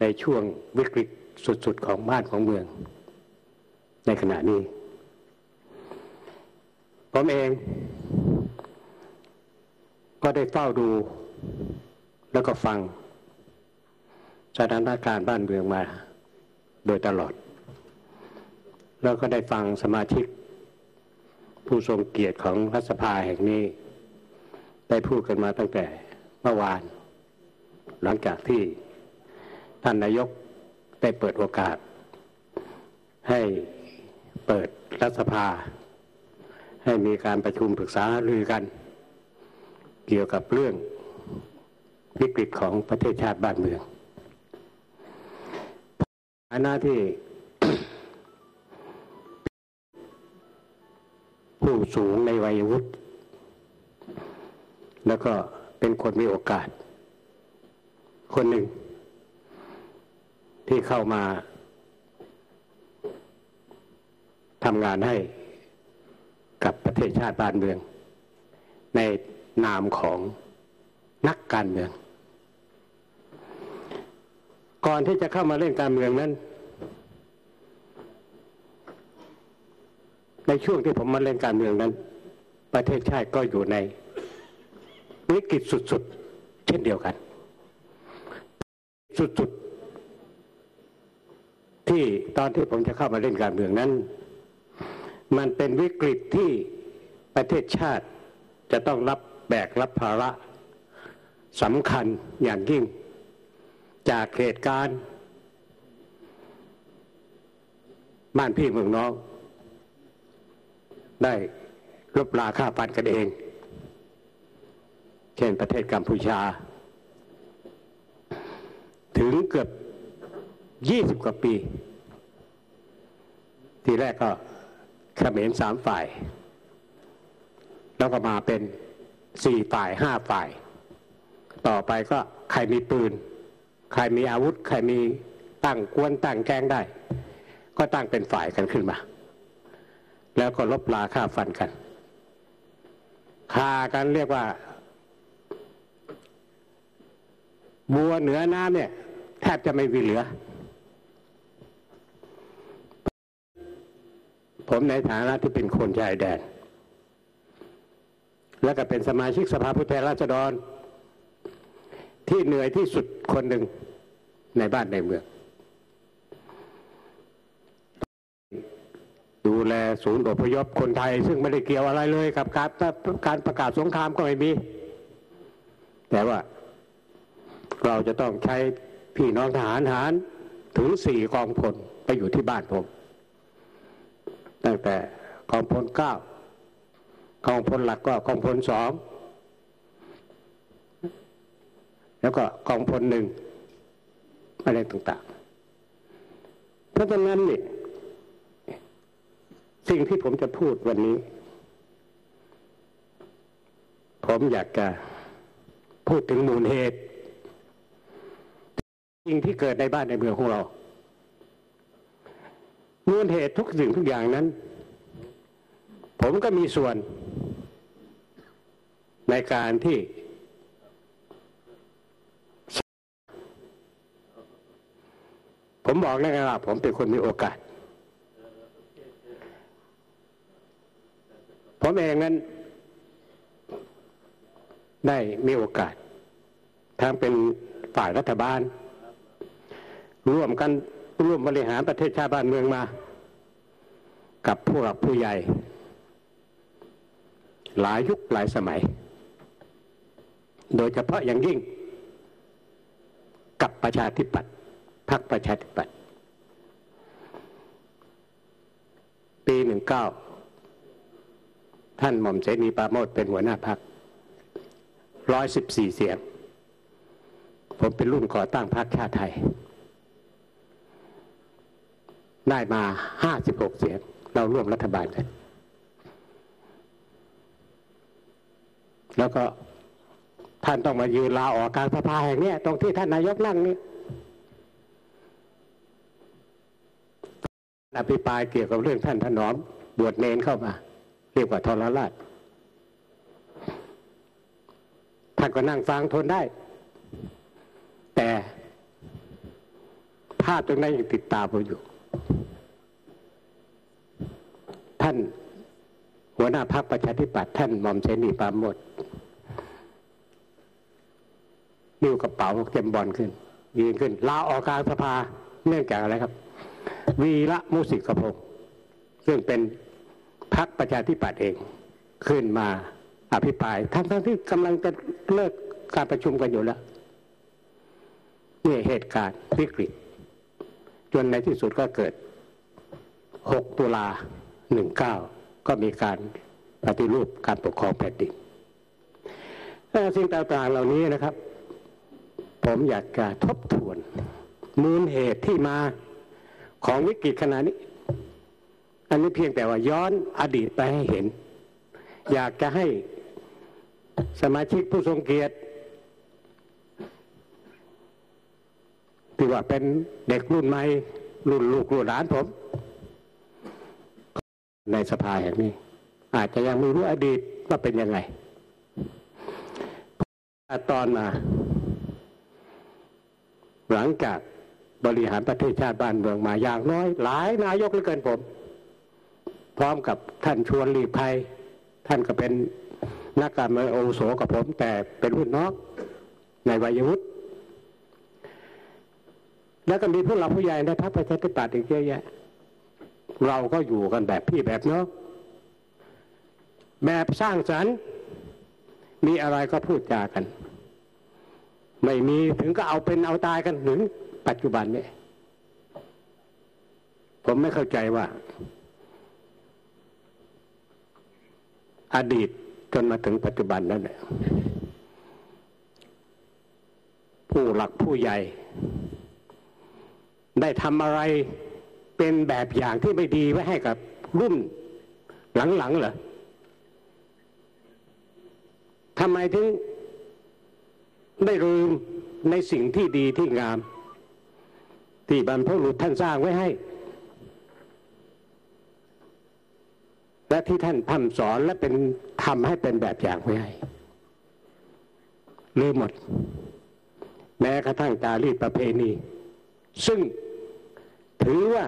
ในช่วงวิกฤตสุดๆของบ้านของเมือง ในขณะนี้ ผมเอง ก็ได้เฝ้าดู แล้วก็ฟัง สถานการณ์บ้านเมืองมา โดยตลอด แล้วก็ได้ฟังสมาชิก ผู้ทรงเกียรติของรัฐสภาแห่งนี้ ได้พูดกันมาตั้งแต่เมื่อวาน หลังจากที่ ท่านนายกได้เปิดโอกาส ให้เปิดรัฐสภา ให้มีการประชุมปรึกษาลือกัน เกี่ยวกับเรื่องวิกฤตของประเทศชาติบ้านเมืองหน้าที่ผู้สูงในวัยวุฒิแล้วก็เป็นคนมีโอกาส คนหนึ่ง ที่เข้ามาทำงานให้กับประเทศชาติบ้านเมือง ในนามของนักการเมือง ก่อนที่จะเข้ามาเล่นการเมืองนั้น ในช่วงที่ผมมาเล่นการเมืองนั้น ประเทศชาติก็อยู่ในวิกฤตสุดๆ เช่นเดียวกัน สุดๆ ที่ตอนที่ผมจะเข้ามาเล่นการเมืองนั้น มันเป็นวิกฤตที่ประเทศชาติจะต้องรับแบกรับภาระสำคัญอย่างยิ่ง จากเหตุการณ์บ้านพี่เมืองน้อง ได้ลบลาค่าฟันกันเอง เช่นประเทศกัมพูชา ถึงเกือบ ยี่สิบกว่าปี ทีแรกก็เขมรสามฝ่าย แล้วก็มาเป็นสี่ฝ่ายห้าฝ่าย ต่อไปก็ใครมีปืน ใครมีอาวุธ ใครมีตั้งกวนตั้งแกงได้ ก็ตั้งเป็นฝ่ายกันขึ้นมา แล้วก็ลบลาฆ่าฟันกันฆ่ากันเรียกว่าบัวเหนือน้ำเนี่ยแทบจะไม่มีเหลือ ผมในฐานะที่เป็นคนชายแดน และก็เป็นสมาชิกสภาผู้แทนราษฎร ที่เหนื่อยที่สุดคนหนึ่งในบ้านในเมือง ดูแลศูนย์อพยพคนไทย ซึ่งไม่ได้เกี่ยวอะไรเลยกับการการประกาศสงครามก็ไม่มี แต่ว่าเราจะต้องใช้พี่น้องทหารหารถึงสี่กองพลไปอยู่ที่บ้านผม ตั้งแต่กองพลเก้ากองพลหลักก็กองพลสองแล้วก็กองพลหนึ่งอะไรต่างๆ เพราะฉะนั้นนี่สิ่งที่ผมจะพูดวันนี้ ผมอยากจะพูดถึงมูลเหตุ สิ่งที่เกิดในบ้านในเมืองของเรา เหตุทุกสิ่งทุกอย่างนั้น ผมก็มีส่วนในการที่ผมบอกแล้วไงว่าผมเป็นคนมีโอกาส ผมเองนั้น ได้มีโอกาสทั้งเป็นฝ่ายรัฐบาล ร่วมกันร่วมบริหารประเทศชาติบ้านเมืองมา กับผู้หลักผู้ใหญ่ หลายยุคหลายสมัย โดยเฉพาะอย่างยิ่ง กับประชาธิปัตย์พรรคประชาธิปัตย์ปีหนึ่งเก้าท่านหม่อมเสนีปราโมทเป็นหัวหน้าพรรคร้อยสิบสี่เสียง ผมเป็นรุ่นก่อตั้งพรรคชาติไทย ได้มาห้าสิบหกเสียง เราร่วมรัฐบาลกัน แล้วก็ท่านต้องมายืนลาออกกลารสภาแห่งนี้ตรงที่ท่านนายกนั่งนี่อภิปรายเกี่ยวกับเรื่องท่านถนอม บวชเนนเข้ามาเรียกว่าทรราชท่านก็นั่งฟังทนได้ แต่ภาพตรงนั้นยังติดตาผมอยู่ ท่าน หัวหน้าพรรคประชาธิปัตย์ท่านหม่อมเสนีปราโมดนิ้วกระเป๋าเต็มบอลขึ้น ยืนขึ้นลาออกกลางสภาเนื่องจากอะไรครับ วีระมุสิกพงศ์ซึ่งเป็นพรรคประชาธิปัตย์เองขึ้นมาอภิปรายทั้งทั้งที่กำลังจะเลิกการประชุมกันอยู่แล้วนี่เหตุการณ์วิกฤต จนในที่สุดก็เกิด 6 ตุลา 19 ก็มีการปฏิรูปการปกครองแผ่นดินสิ่งต่างๆเหล่านี้นะครับ ผมอยากจะทบทวน มูลเหตุที่มาของวิกฤตขณะนี้ อันนี้เพียงแต่ว่าย้อนอดีตไปให้เห็น อยากจะให้สมาชิกผู้ทรงเกียรติที่ว่าเป็นเด็กรุ่นใหม่รุ่นลูกรุ่นหลานผม ในสภาแห่งนี้ อาจจะยังไม่รู้อดีตว่าเป็นยังไงตอนมา หลังจากบริหารประเทศชาติบ้านเมืองมาอย่างน้อย หลายนายกเหลือเกินผม พร้อมกับท่านชวนหลีกภัย ท่านก็เป็นนักการเมืองโอโสกับผม แต่เป็นรุ่นน้องในวัยวุฒิแล้วก็มีผู้หลักผู้ใหญ่ในพรรคประชาธิปัตย์อีกเยอะแยะ เราก็อยู่กันแบบพี่แบบน้องแบบสร้างสรรค์ มีอะไรก็พูดจากัน ไม่มีถึงก็เอาเป็นเอาตายกันถึงปัจจุบันนี้ผมไม่เข้าใจว่า อดีตจนมาถึงปัจจุบันนั้นผู้หลักผู้ใหญ่ ได้ทำอะไร เป็นแบบอย่างที่ไม่ดีไว้ให้กับรุ่นหลังๆเหรอทำไมถึงได้ลืมในสิ่งที่ดีที่งาม ที่บรรพบุรุษท่านสร้างไว้ให้ และที่ท่านทำสอนและเป็นทำให้เป็นแบบอย่างไว้ให้ลืมหมด แม้กระทั่งจารีตประเพณี ซึ่งถือว่า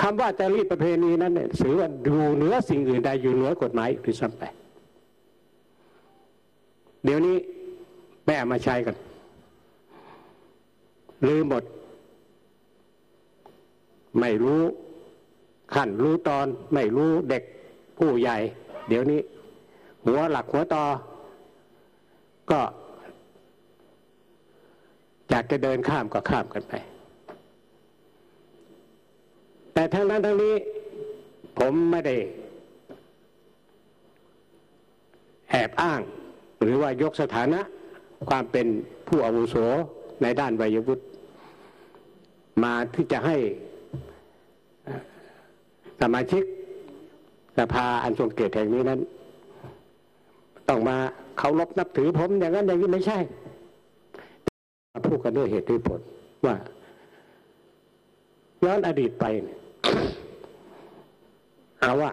คำว่าจารีตประเพณีนั้นเนี่ยถือว่าอยู่เหนือสิ่งอื่นใดอยู่เหนือกฎหมายอีกด้วยซ้ำไปเดี๋ยวนี้ไม่มาใช้กันลืมหมด ไม่รู้ขั้นรู้ตอน ไม่รู้เด็กผู้ใหญ่ เดี๋ยวนี้ หัวหลักหัวตอ ก็อยากจะเดินข้ามก็ข้ามกันไป แต่ทั้งนั้นทั้งนี้ ผมไม่ได้ แอบอ้าง หรือว่ายกสถานะความเป็นผู้อาวุโสในด้านวัยวุฒิมาที่จะให้สมาชิกสภาอันทรงเกียรติแห่งนี้นั้น ต้องมาเคารพนับถือผมอย่างนั้นอย่างนี้ไม่ใช่พูดกันด้วยเหตุด้วยผลว่า ย้อนอดีตไปเนี่ย เอาว่า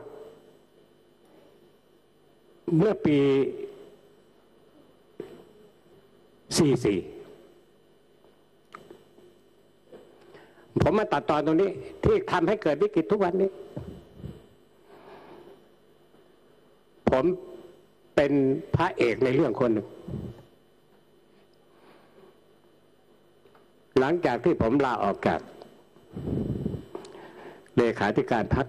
เมื่อปี 44 ผมมาตัดตอนตรงนี้ ที่ทำให้เกิดวิกฤตทุกวันนี้ ผมเป็นพระเอกในเรื่องคนหนึ่ง หลังจากที่ผมลาออกจาก เลขาธิการพรรค